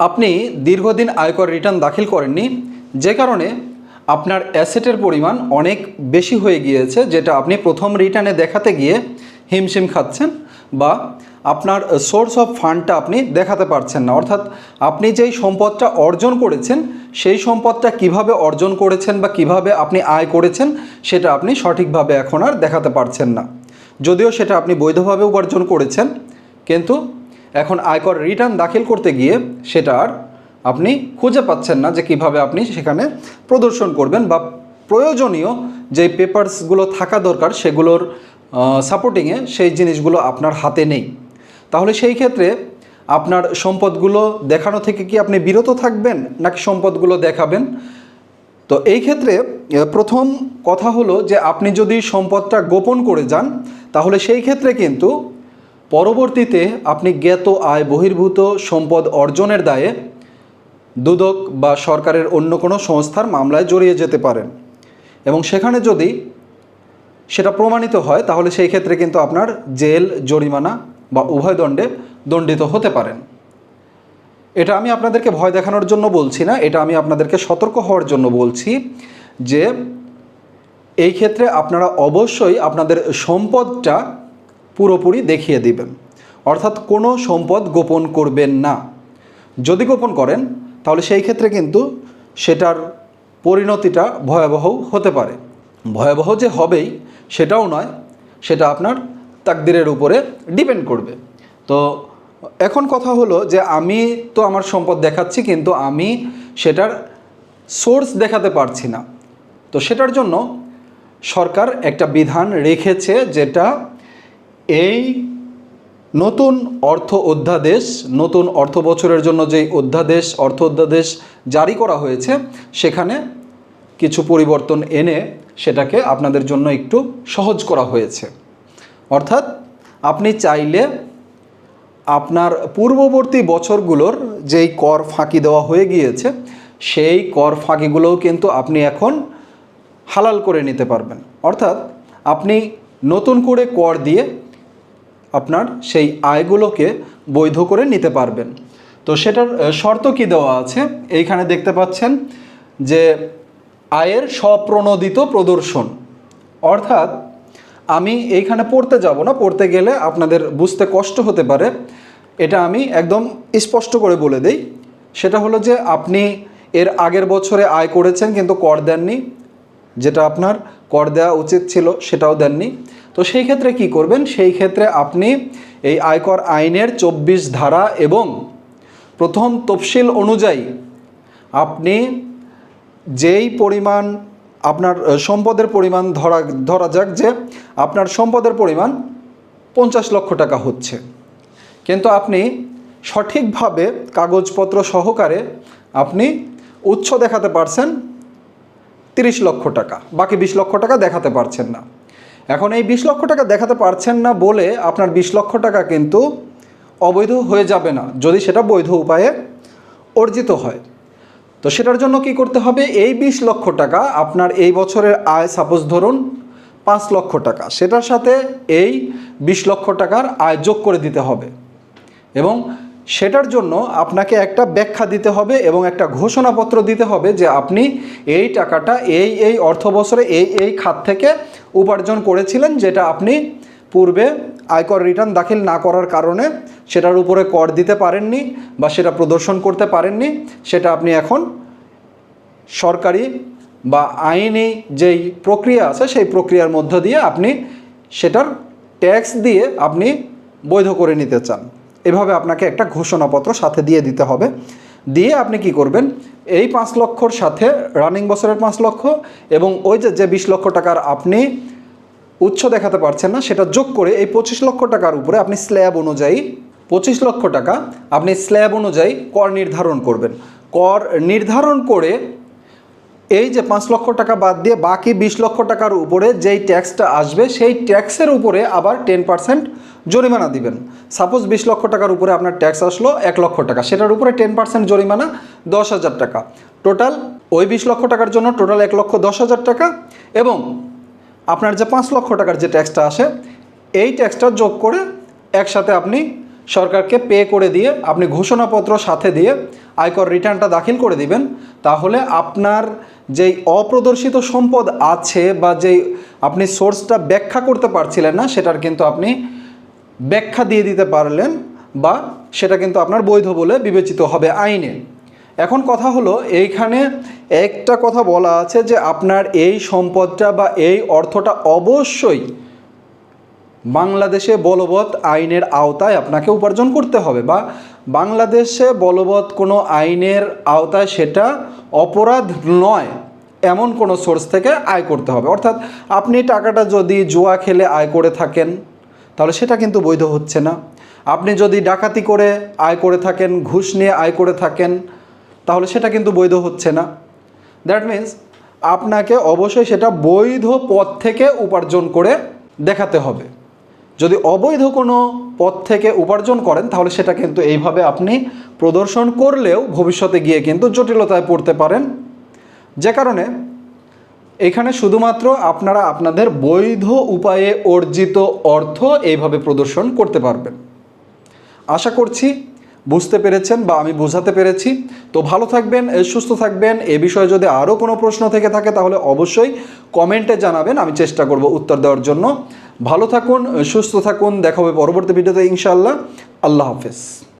আপনি দীর্ঘদিন আয়কর রিটার্ন দাখিল করেননি, যে কারণে আপনার অ্যাসেটের পরিমাণ অনেক বেশি হয়ে গিয়েছে, যেটা আপনি প্রথম রিটার্নে দেখাতে গিয়ে হিমশিম খাচ্ছেন বা আপনার সোর্স অফ ফান্ডটা আপনি দেখাতে পারছেন না। অর্থাৎ আপনি যেই সম্পদটা অর্জন করেছেন, সেই সম্পদটা কীভাবে অর্জন করেছেন বা কীভাবে আপনি আয় করেছেন, সেটা আপনি সঠিকভাবে এখন আর দেখাতে পারছেন না। যদিও সেটা আপনি বৈধভাবে উপার্জন করেছেন, কিন্তু এখন আয়কর রিটার্ন দাখিল করতে গিয়ে সেটা আর আপনি খুঁজে পাচ্ছেন না যে কীভাবে আপনি সেখানে প্রদর্শন করবেন বা প্রয়োজনীয় যে পেপারসগুলো থাকা দরকার সেগুলোর সাপোর্টিংয়ে সেই জিনিসগুলো আপনার হাতে নেই। তাহলে সেই ক্ষেত্রে আপনার সম্পদগুলো দেখানো থেকে কি আপনি বিরত থাকবেন নাকি সম্পদগুলো দেখাবেন? তো এই ক্ষেত্রে প্রথম কথা হলো যে আপনি যদি সম্পদটা গোপন করে যান, তাহলে সেই ক্ষেত্রে কিন্তু পরবর্তীতে আপনি জ্ঞাত আয় বহির্ভূত সম্পদ অর্জনের দায়ে দুদক বা সরকারের অন্য কোনো সংস্থার মামলায় জড়িয়ে যেতে পারেন। এবং সেখানে যদি সেটা প্রমাণিত হয়, তাহলে সেই ক্ষেত্রে কিন্তু আপনার জেল, জরিমানা বা উভয় দণ্ডে দণ্ডিত হতে পারেন। এটা আমি আপনাদেরকে ভয় দেখানোর জন্য বলছি না, এটা আমি আপনাদেরকে সতর্ক হওয়ার জন্য বলছি যে এই ক্ষেত্রে আপনারা অবশ্যই আপনাদের সম্পদটা পুরোপুরি দেখিয়ে দিবেন। অর্থাৎ কোনো সম্পদ গোপন করবেন না। যদি গোপন করেন, তাহলে সেই ক্ষেত্রে কিন্তু সেটার পরিণতিটা ভয়াবহ হতে পারে। ভয়াবহ যে হবেই, সেটাও নয়, সেটা আপনার তাকদিরের উপরে ডিপেন্ড করবে। তো এখন কথা হলো যে আমি তো আমার সম্পদ দেখাচ্ছি, কিন্তু আমি সেটার সোর্স দেখাতে পারছি না। তো সেটার জন্য সরকার একটা বিধান রেখেছে, যেটা এই নতুন অর্থ অধ্যাদেশ, নতুন অর্থ বছরের জন্য যেই অধ্যাদেশ, অর্থ অধ্যাদেশ জারি করা হয়েছে, সেখানে কিছু পরিবর্তন এনে সেটাকে আপনাদের জন্য একটু সহজ করা হয়েছে। অর্থাৎ আপনি চাইলে আপনার পূর্ববর্তী বছরগুলোর যেই কর ফাঁকি দেওয়া হয়ে গিয়েছে, সেই কর ফাঁকিগুলোও কিন্তু আপনি এখন হালাল করে নিতে পারবেন। অর্থাৎ আপনি নতুন করে কর দিয়ে আপনার সেই আয়গুলোকে বৈধ করে নিতে পারবেন। তো সেটার শর্ত কি দেওয়া আছে? এইখানে দেখতে পাচ্ছেন যে আয়ের স্বপ্রণোদিত প্রদর্শন। অর্থাৎ আমি এইখানে পড়তে যাব না, পড়তে গেলে আপনাদের বুঝতে কষ্ট হতে পারে। এটা আমি একদম স্পষ্ট করে বলে দেই। সেটা হলো যে আপনি এর আগের বছরে আয় করেছেন কিন্তু কর দেননি। যেটা আপনার কর দেওয়া উচিত ছিল সেটাও দেননি। তো সেই ক্ষেত্রে কি করবেন? সেই ক্ষেত্রে আপনি এই আয়কর আইনের চব্বিশ ধারা এবং প্রথম তফসিল অনুযায়ী আপনি যেই পরিমাণ আপনার সম্পদের পরিমাণ ধরা ধরা যাক যে আপনার সম্পদের পরিমাণ পঞ্চাশ লক্ষ টাকা হচ্ছে। কিন্তু আপনি সঠিকভাবে কাগজপত্র সহকারে আপনি উৎস দেখাতে পারছেন তিরিশ লক্ষ টাকা, বাকি বিশ লক্ষ টাকা দেখাতে পারছেন না। এখন এই বিশ লক্ষ টাকা দেখাতে পারছেন না বলে আপনার বিশ লক্ষ টাকা কিন্তু অবৈধ হয়ে যাবে না, যদি সেটা বৈধ উপায়ে অর্জিত হয়। তো সেটার জন্য কি করতে হবে? এই বিশ লক্ষ টাকা আপনার এই বছরের আয় সাপোজ ধরুন পাঁচ লক্ষ টাকা, সেটার সাথে এই বিশ লক্ষ টাকার আয় যোগ করে দিতে হবে। এবং সেটার জন্য আপনাকে একটা ব্যাখ্যা দিতে হবে এবং একটা ঘোষণাপত্র দিতে হবে যে আপনি এই টাকাটা এই এই অর্থ বছরে এই এই খাত থেকে উপার্জন করেছিলেন যেটা আপনি পূর্বে আয়কর রিটার্ন দাখিল না করার কারণে সেটার উপরে কর দিতে পারেননি বা সেটা প্রদর্শন করতে পারেননি, সেটা আপনি এখন সরকারি বা আইনি যেই প্রক্রিয়া আছে সেই প্রক্রিয়ার মধ্য দিয়ে আপনি সেটার ট্যাক্স দিয়ে আপনি বৈধ করে নিতে চান। এভাবে আপনাকে একটা ঘোষণাপত্র সাথে দিয়ে দিতে হবে। দিয়ে আপনি কি করবেন? এই পাঁচ লক্ষর সাথে রানিং বছরের পাঁচ লক্ষ এবং ওই যে যে বিশ লক্ষ টাকার আপনি উৎস দেখাতে পারছেন না, সেটা যোগ করে এই পঁচিশ লক্ষ টাকার উপরে আপনি স্ল্যাব অনুযায়ী পঁচিশ লক্ষ টাকা আপনি স্ল্যাব অনুযায়ী কর নির্ধারণ করবেন। কর নির্ধারণ করে এই যে পাঁচ লক্ষ টাকা বাদ দিয়ে বাকি বিশ লক্ষ টাকার উপরে যেই ট্যাক্সটা আসবে, সেই ট্যাক্সের উপরে আবার টেন পার্সেন্ট জরিমানা দিবেন। সাপোজ বিশ লক্ষ টাকার উপরে আপনার ট্যাক্স আসলো এক লক্ষ টাকা, সেটার উপরে টেন পার্সেন্ট জরিমানা দশ হাজার টাকা। টোটাল ওই বিশ লক্ষ টাকার জন্য টোটাল এক লক্ষ দশ হাজার টাকা এবং আপনার যে পাঁচ লক্ষ টাকার যে ট্যাক্সটা আসে, এই ট্যাক্সটা যোগ করে একসাথে আপনি সরকারকে পে করে দিয়ে আপনি ঘোষণাপত্র সাথে দিয়ে আয়কর রিটার্নটা দাখিল করে দিবেন, তাহলে আপনার যেই অপ্রদর্শিত সম্পদ আছে বা যেই আপনি সোর্সটা ব্যাখ্যা করতে পারছিলেন না, সেটার কিন্তু আপনি ব্যাখ্যা দিয়ে দিতে পারলেন বা সেটা কিন্তু আপনার বৈধ বলে বিবেচিত হবে আইনে। এখন কথা হলো, এইখানে একটা কথা বলা আছে যে আপনার এই সম্পদটা বা এই অর্থটা অবশ্যই বাংলাদেশে বলবৎ আইনের আওতায় আপনাকে উপার্জন করতে হবে বা বাংলাদেশে বলবৎ কোনো আইনের আওতায় সেটা অপরাধ নয়, এমন কোনো সোর্স থেকে আয় করতে হবে। অর্থাৎ আপনি টাকাটা যদি জুয়া খেলে আয় করে থাকেন, তাহলে সেটা কিন্তু বৈধ হচ্ছে না। আপনি যদি ডাকাতি করে আয় করে থাকেন, ঘুষ নিয়ে আয় করে থাকেন, তাহলে সেটা কিন্তু বৈধ হচ্ছে না। দ্যাট মিন্স আপনাকে অবশ্যই সেটা বৈধ পথ থেকে উপার্জন করে দেখাতে হবে। যদি অবৈধ কোনো পথ থেকে উপার্জন করেন, তাহলে সেটা কিন্তু এইভাবে আপনি প্রদর্শন করলেও ভবিষ্যতে গিয়ে কিন্তু জটিলতায় পড়তে পারেন। যে কারণে এখানে শুধুমাত্র আপনারা আপনাদের বৈধ উপায়ে অর্জিত অর্থ এইভাবে প্রদর্শন করতে পারবেন। আশা করছি বুঝতে পেরেছেন বা আমি বোঝাতে পেরেছি। তো ভালো থাকবেন সুস্থ থাকবেন। এ বিষয়ে যদি আরও কোনো প্রশ্ন থেকে থাকে, তাহলে অবশ্যই কমেন্টে জানাবেন। আমি চেষ্টা করব উত্তর দেওয়ার জন্য। ভালো থাকুন সুস্থ থাকুন দেখা হবে পরবর্তী ভিডিওতে ইনশাআল্লাহ। আল্লাহ হাফেজ।